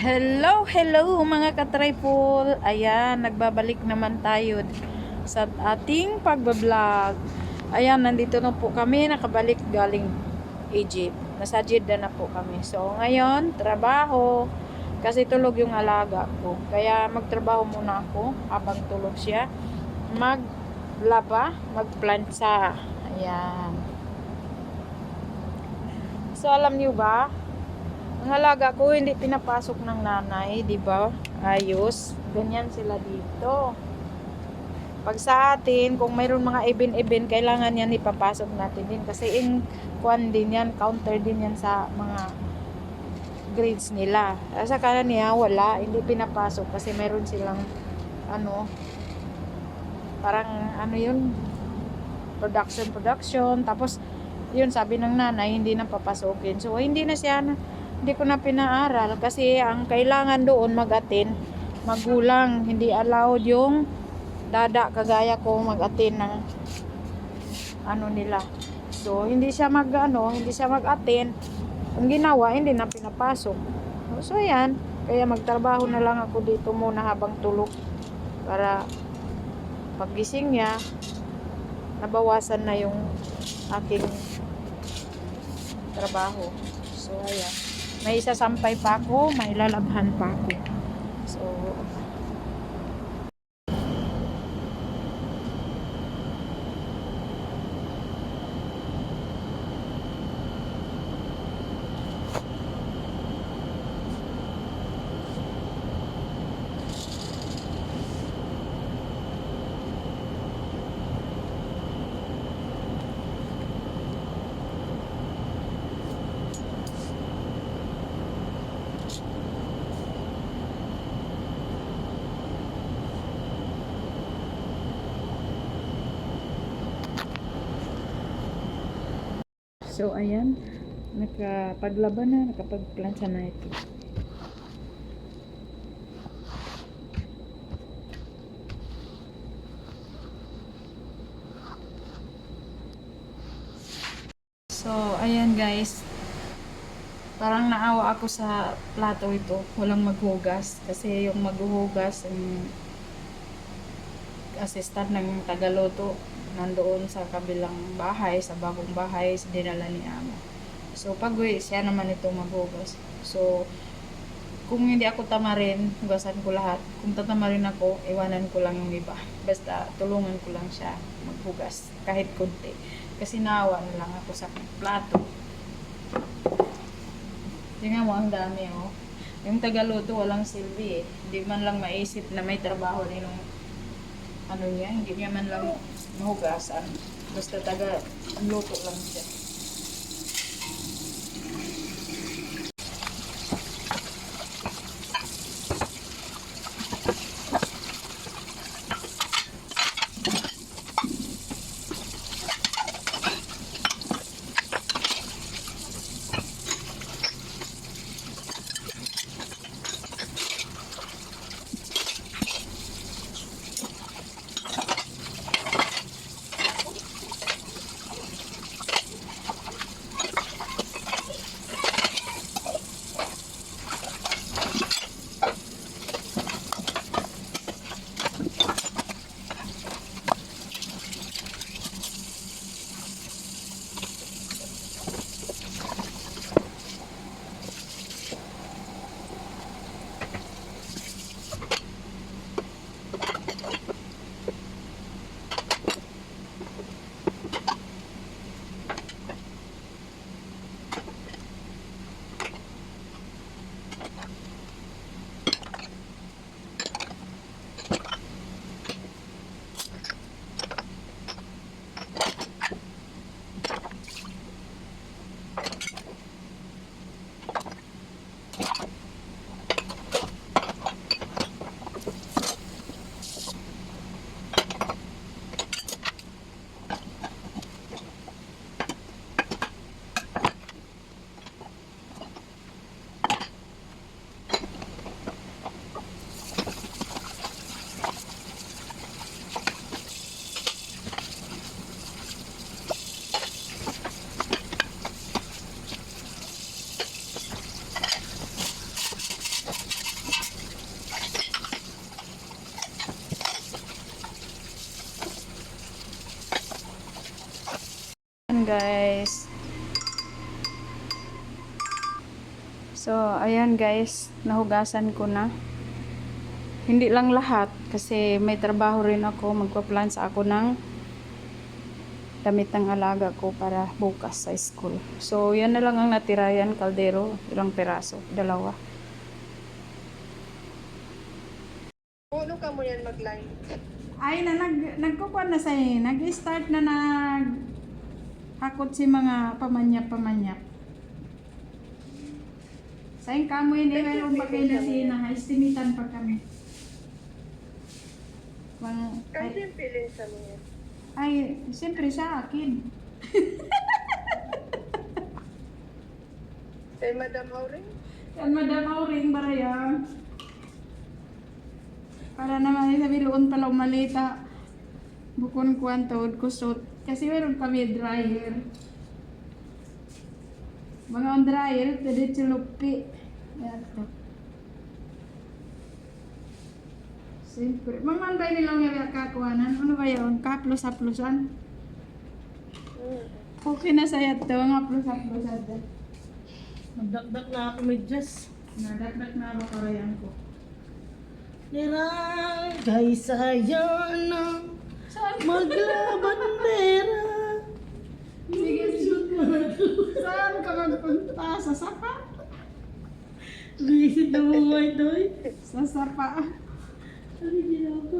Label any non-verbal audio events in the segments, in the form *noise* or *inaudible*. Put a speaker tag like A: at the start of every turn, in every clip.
A: Hello, hello mga katripol. Ayan, nagbabalik naman tayo sa ating pagbablog. Ayan, nandito na po kami, nakabalik galing Egypt. Nasa Jeddah na po kami. So, ngayon, trabaho. Kasi tulog yung alaga ko. Kaya magtrabaho muna ako habang tulog siya. Maglaba, magplansa. Ayan. So, alam niyo ba, ang halaga ko hindi pinapasok ng nanay, 'di ba? Ayos. Ganyan sila dito. Pag sa atin, kung mayroon mga event-event, kailangan yan ipapasok natin din. Kasi in kwan din yan, counter din yan sa mga grades nila. Sa kanan niya, wala. Hindi pinapasok kasi mayroon silang ano, parang ano yun, production, production. Tapos, yun, sabi ng nanay, hindi na papasokin. So, hindi na siya na, hindi ko na pinaaral kasi ang kailangan doon mag-attend magulang. Hindi allowed yung dada kagaya ko mag-attend ng ano nila. So hindi siya mag ano hindi siya mag-attend. Ang ginawa hindi na pinapasok. So ayan. Kaya magtrabaho na lang ako dito muna habang tulog para paggising niya nabawasan na yung aking trabaho. So ayan may isasampay pa ako, may lalabhan pa ako. So, so ayan, nakapaglaban na, nakapagplansa na ito. So, ayan guys. Parang naawa ako sa plato ito. Walang maghugas. Kasi yung maghuhugas, yung assistant ng Tagaloto, nandoon sa kabilang bahay, sa bagong bahay, dinala ni Amo. So, pag uwi, siya naman ito maghugas. So, kung hindi ako tamarin, hugasan ko lahat. Kung tatamarin ako, iwanan ko lang yung iba. Basta, tulungan ko lang siya maghugas, kahit kunti. Kasi naawa na lang ako sa plato. Tingnan mo, ang dami, oh. Yung tagaluto, walang silbi, eh. Hindi man lang maisip na may trabaho din yung ano niya, hindi niya man lang mahugasan. Basta taga, luto lang siya. Ayan guys, nahugasan ko na. Hindi lang lahat kasi may trabaho rin ako. Magpa-plan sa ako ng damit ng alaga ko para bukas sa school. So, yan na lang ang natira yan, kaldero. Ilang peraso? Dalawa.
B: Puno ka mo yan mag-line.
A: Ay, na nag nagkukuan na sa Nag-start na nag hakot si mga pamanya-pamanya. Sayang kamo yun, eh, mayroon pa kayo na si na estimitan pa kami. Mang,
B: Kasi
A: ay,
B: feeling sa mga.
A: ay, siyempre sa akin. *laughs*
B: Kay Madam Auring?
A: Yan, Madam Auring Barayang. Para naman sa biluon pala umalita. Bukon kwanto, kusot. Kasi meron kami dryer. Mga on dryer, tadi chulupi. Yan to. Siyempre. Mga bay nilang yung kakuanan. Ano ba yun? Kaplos-haplosan?
B: Hmm.
A: Okay na sa'yo to. Mga haplos-haplosan.
C: Magdakdak na ako medyas.
A: Nadagdag na ako karayan ko.
C: Nirangay sa'yo
A: Saan?
C: maglabandera.
A: Sige,
C: Shoot mo na.
A: Saan ka magpunta? Sa sapa?
C: Visit na mo mga itoy.
A: Sa sapa.
C: Ano ginawa ko?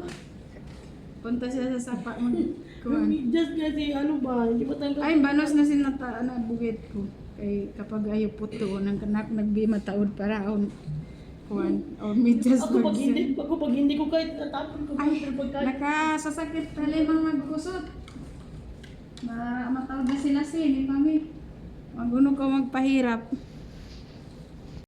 A: Punta siya sa sapa
C: Yung
A: kuhan.
C: medyas kasi ano ba, hindi pa tanggal.
A: Ay, banos na sinata na bugit ko. Kay kapag ayo puto nang kanak nagbi mataod para on kuhan. O medyas
C: Ako pag hindi, ako pag hindi ko kahit natapon ko
A: Ay, nakasasakit talimang magkusot. Ma mataod na sila sin, kami. Maguno ka magpahirap.